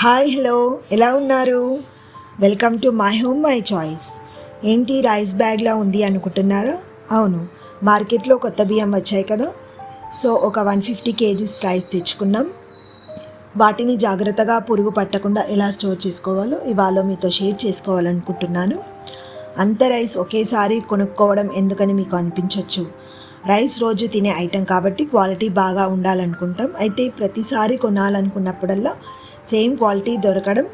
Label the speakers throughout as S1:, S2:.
S1: Hi hello ఎలా ఉన్నారు? Welcome to my home my choice ఏంటి రైస్ బ్యాగ్లా ఉంది అనుకుంటున్నారా? అవును. మార్కెట్లో కొత్త బియ్యం వచ్చాయి కదా. సో ఒక వన్ ఫిఫ్టీ కేజీస్ రైస్ తెచ్చుకున్నాం. వాటిని జాగ్రత్తగా పురుగు పట్టకుండా ఎలా స్టోర్ చేసుకోవాలో ఇవాళ మీతో షేర్ చేసుకోవాలనుకుంటున్నాను. అంత రైస్ ఒకేసారి కొనుక్కోవడం ఎందుకని మీకు అనిపించవచ్చు రైస్ రోజు తినే ఐటెం కాబట్టి క్వాలిటీ బాగా ఉండాలనుకుంటాం. అయితే ప్రతిసారి కొనాలనుకున్నప్పుడల్లా సేమ్ క్వాలిటీ దొరకడం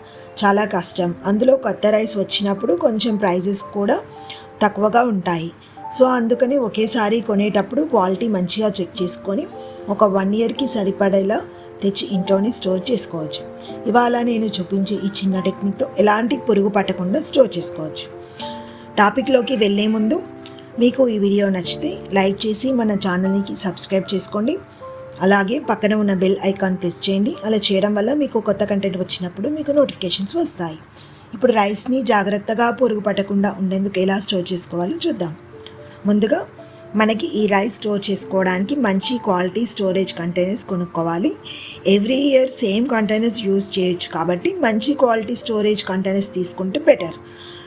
S1: చాలా కష్టం. అందులో కొత్త రైస్ వచ్చినప్పుడు కొంచెం ప్రైజెస్ కూడా తక్కువగా ఉంటాయి. సో అందుకని ఒకేసారి కొనేటప్పుడు క్వాలిటీ మంచిగా చెక్ చేసుకొని ఒక వన్ ఇయర్కి సరిపడేలా తెచ్చి ఇంట్లోనే స్టోర్ చేసుకోవచ్చు. ఇవాళ నేను చూపించే ఈ చిన్న టెక్నిక్తో ఎలాంటి పురుగు పట్టకుండా స్టోర్ చేసుకోవచ్చు. టాపిక్లోకి వెళ్ళే ముందు మీకు ఈ వీడియో నచ్చితే లైక్ చేసి మన ఛానల్కి సబ్స్క్రైబ్ చేసుకోండి. అలాగే పక్కన ఉన్న బెల్ ఐకాన్ ప్రెస్ చేయండి. అలా చేయడం వల్ల మీకు కొత్త కంటెంట్ వచ్చినప్పుడు మీకు నోటిఫికేషన్స్ వస్తాయి. ఇప్పుడు రైస్ని జాగ్రత్తగా పొరుగు పట్టకుండా ఉండేందుకు ఎలా స్టోర్ చేసుకోవాలో చూద్దాం. ముందుగా మనకి ఈ రైస్ స్టోర్ చేసుకోవడానికి మంచి క్వాలిటీ స్టోరేజ్ కంటైనర్స్ కొనుక్కోవాలి. Every year same containers use చేయొచ్చు కాబట్టి మంచి క్వాలిటీ స్టోరేజ్ కంటైనర్స్ తీసుకుంటే బెటర్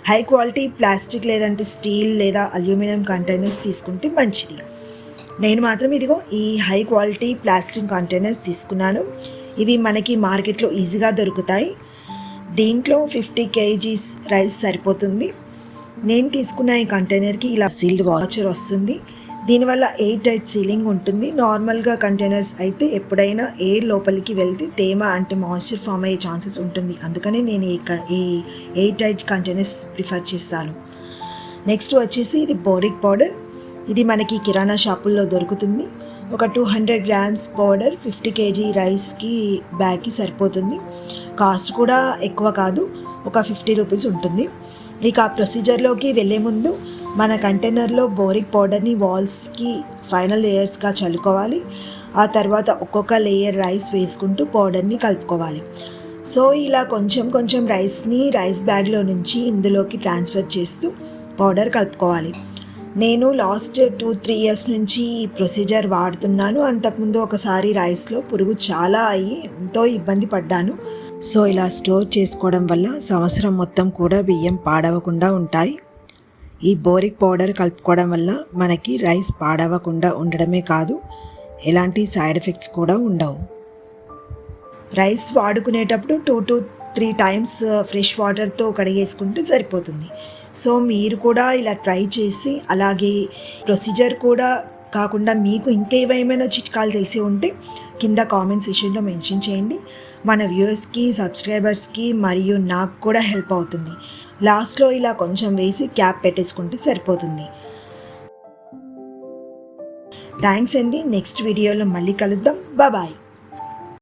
S1: హై క్వాలిటీ ప్లాస్టిక్ లేదంటే స్టీల్ లేదా అల్యూమినియం కంటైనర్స్ తీసుకుంటే మంచిది. నేను మాత్రం ఇదిగో ఈ హై క్వాలిటీ ప్లాస్టిక్ కంటైనర్స్ తీసుకున్నాను. ఇవి మనకి మార్కెట్లో ఈజీగా దొరుకుతాయి. దీంట్లో ఫిఫ్టీ కేజీస్ రైస్ సరిపోతుంది. నేను తీసుకున్న ఈ కంటైనర్కి ఇలా సీల్డ్ వాచర్ వస్తుంది. దీనివల్ల ఎయిర్ టైట్ సీలింగ్ ఉంటుంది. నార్మల్గా కంటైనర్స్ అయితే ఎప్పుడైనా ఎయిర్ లోపలికి వెళ్తే తేమ అంటే మాయిశ్చర్ ఫామ్ అయ్యే ఛాన్సెస్ ఉంటుంది. అందుకనే నేను ఈ క- ఈ ఎయిర్ టైట్ కంటైనర్స్ ప్రిఫర్ చేస్తాను. నెక్స్ట్ వచ్చేసి ఇది బోరిక్ పౌడర్ ఇది మనకి కిరాణా షాపుల్లో దొరుకుతుంది. ఒక two hundred grams powder fifty KG రైస్కి బ్యాగ్కి సరిపోతుంది. కాస్ట్ కూడా ఎక్కువ కాదు ఒక ఫిఫ్టీ రూపీస్ ఉంటుంది. ఇక ఆ ప్రొసీజర్లోకి వెళ్ళే ముందు మన కంటైనర్లో బోరిక్ పౌడర్ని వాల్స్కి ఫైనల్ లేయర్స్గా చల్లుకోవాలి. ఆ తర్వాత ఒక్కొక్క లేయర్ రైస్ వేసుకుంటూ పౌడర్ని కలుపుకోవాలి. సో ఇలా కొంచెం కొంచెం రైస్ని రైస్ బ్యాగ్లో నుంచి ఇందులోకి ట్రాన్స్ఫర్ చేస్తూ పౌడర్ కలుపుకోవాలి. నేను లాస్ట్ టూ త్రీ ఇయర్స్ నుంచి ఈ ప్రొసీజర్ వాడుతున్నాను. అంతకుముందు ఒకసారి రైస్లో పురుగు చాలా అయ్యి ఎంతో ఇబ్బంది పడ్డాను. సో ఇలా స్టోర్ చేసుకోవడం వల్ల సంవత్సరం మొత్తం కూడా బియ్యం పాడవకుండా ఉంటాయి. ఈ బోరిక్ పౌడర్ కలుపుకోవడం వల్ల మనకి రైస్ పాడవకుండా ఉండడమే కాదు ఎలాంటి సైడ్ ఎఫెక్ట్స్ కూడా ఉండవు. Rice వాడుకునేటప్పుడు two to three times uh, fresh వాటర్తో కడిగేసుకుంటే సరిపోతుంది. సో మీరు కూడా ఇలా ట్రై చేసి అలాగే ప్రొసీజర్ కూడా కాకుండా మీకు ఇంకేవేమైనా చిట్కాలు తెలిసి ఉంటే కింద కామెంట్ సెషన్లో మెన్షన్ చేయండి. మన వ్యూయర్స్కి సబ్స్క్రైబర్స్కి మరియు నాకు కూడా హెల్ప్ అవుతుంది. లాస్ట్లో ఇలా కొంచెం వేసి క్యాప్ పెట్టేసుకుంటే సరిపోతుంది. థ్యాంక్స్ అండి. నెక్స్ట్ వీడియోలో మళ్ళీ కలుద్దాం. బాయ్.